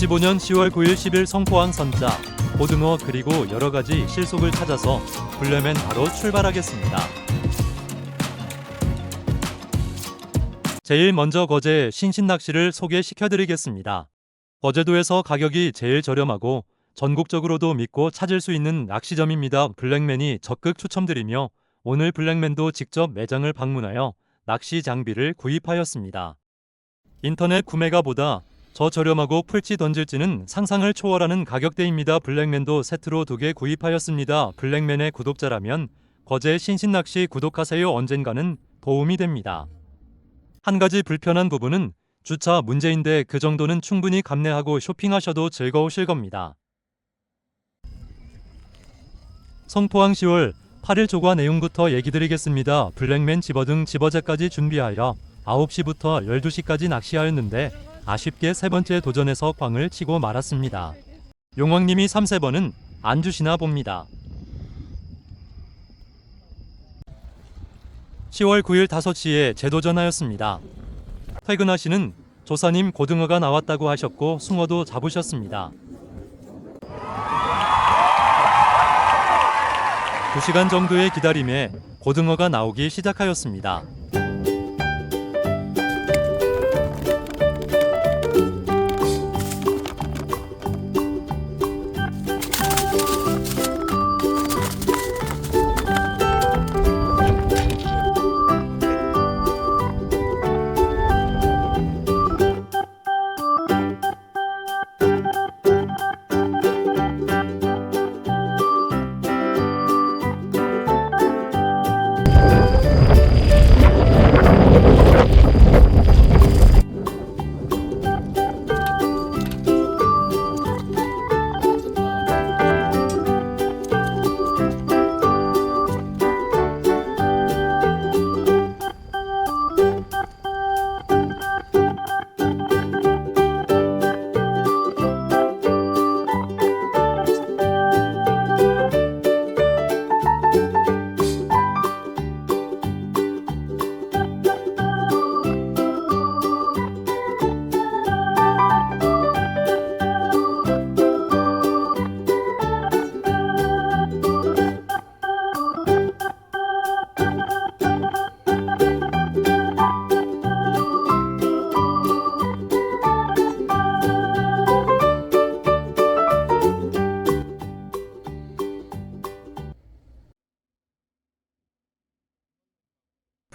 2015년 10월 9일 10일 성포항 선자 고등어 그리고 여러 가지 실속을 찾아서 불레면 바로 출발하겠습니다. 제일 먼저 거제 신신 낚시를 소개시켜드리겠습니다. 거제도에서 가격이 제일 저렴하고 전국적으로도 믿고 찾을 수 있는 낚시점입니다. 블랙맨이 적극 추첨드리며 오늘 블랙맨도 직접 매장을 방문하여 낚시 장비를 구입하였습니다. 인터넷 구매가 보다 저 저렴하고 풀치 던질지는 상상을 초월하는 가격대입니다. 블랙맨도 세트로 두 개 구입하였습니다. 블랙맨의 구독자라면 거제 신신낚시 구독하세요. 언젠가는 도움이 됩니다. 한 가지 불편한 부분은 주차 문제인데 그 정도는 충분히 감내하고 쇼핑하셔도 즐거우실 겁니다. 성포항 10월 8일 조과 내용부터 얘기 드리겠습니다. 블랙맨 집어 등 집어제까지 준비하여 9시부터 12시까지 낚시하였는데 아쉽게 세 번째 도전에서 광을 치고 말았습니다. 용왕님이 3, 4번은 안 주시나 봅니다. 10월 9일 5시에 재도전하였습니다. 퇴근하시는 조사님 고등어가 나왔다고 하셨고 숭어도 잡으셨습니다. 2시간 정도의 기다림에 고등어가 나오기 시작하였습니다.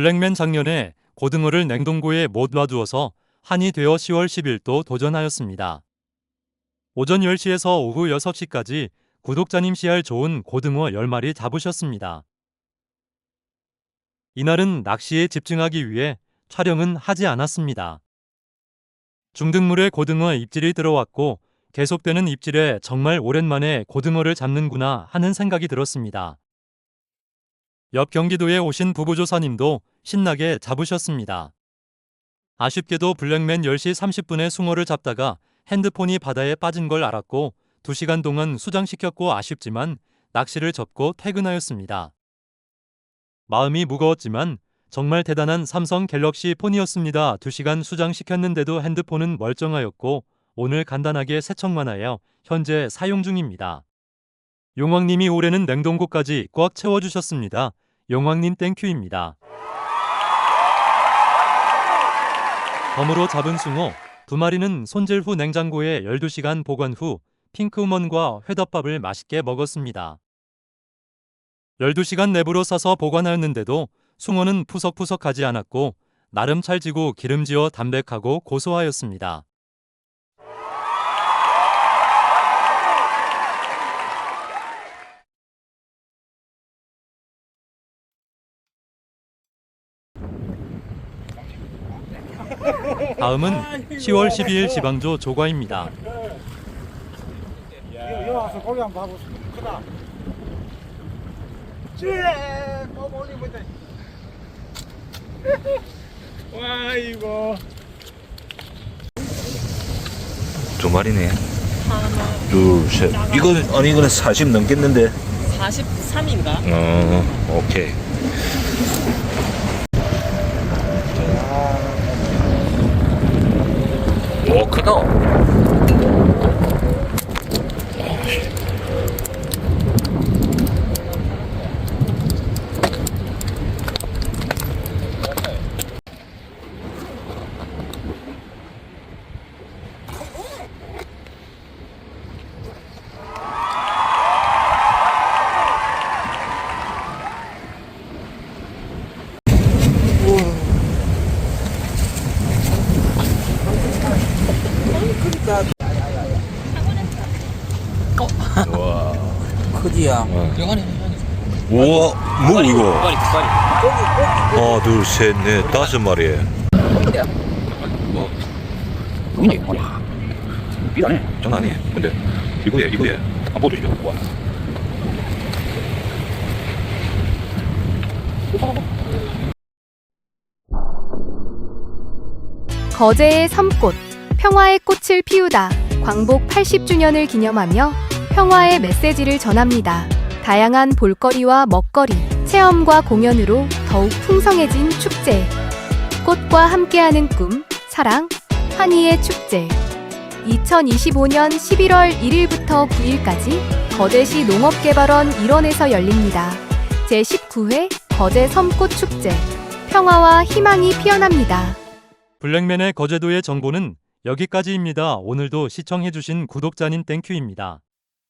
블랙맨 작년에 고등어를 냉동고에 못 놔두어서 한이 되어 10월 10일도 도전하였습니다. 오전 10시에서 오후 6시까지 구독자님 씨알 좋은 고등어 10마리 잡으셨습니다. 이날은 낚시에 집중하기 위해 촬영은 하지 않았습니다. 중등물에 고등어 입질이 들어왔고 계속되는 입질에 정말 오랜만에 고등어를 잡는구나 하는 생각이 들었습니다. 옆 경기도에 오신 부부조사님도 신나게 잡으셨습니다. 아쉽게도 블랙맨 10시 30분에 숭어를 잡다가 핸드폰이 바다에 빠진 걸 알았고 2시간 동안 수장시켰고 아쉽지만 낚시를 접고 퇴근하였습니다. 마음이 무거웠지만 정말 대단한 삼성 갤럭시 폰이었습니다. 2시간 수장시켰는데도 핸드폰은 멀쩡하였고 오늘 간단하게 세척만 하여 현재 사용 중입니다. 용왕님이 올해는 냉동고까지 꽉 채워주셨습니다. 용왕님 땡큐입니다. 덤으로 잡은 숭어 두 마리는 손질 후 냉장고에 12시간 보관 후 핑크우먼과 회덮밥을 맛있게 먹었습니다. 12시간 내부로 싸서 보관하였는데도 숭어는 푸석푸석하지 않았고 나름 찰지고 기름지어 담백하고 고소하였습니다. 다음은 10월 12일 지방조 조과입니다. 여기 와서 고기 한번 봐보세요. 크다. 쥐에 꼭 올리고 있다. 와 이거. 두 마리네. 하나, 둘, 셋. 이건 아니 이거는 40 넘겠는데. 43인가? 어, 오케이. 오 안에. 우와, 뭐 이거? 하나, 둘, 셋, 넷, 다섯 마리. 뭐? 이게 뭐야? 비싸네. 장난 아니에요. 근데 이거야, 이거야. 안 보도 이거. 와. 거제의 섬꽃, 평화의 꽃을 피우다. 광복 80주년을 기념하며 평화의 메시지를 전합니다. 다양한 볼거리와 먹거리, 체험과 공연으로 더욱 풍성해진 축제. 꽃과 함께하는 꿈, 사랑, 환희의 축제. 2025년 11월 1일부터 9일까지 거제시 농업개발원 일원에서 열립니다. 제19회 거제 섬꽃 축제. 평화와 희망이 피어납니다. 블랙맨의 거제도의 정보는 여기까지입니다. 오늘도 시청해주신 구독자님 땡큐입니다.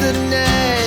the name.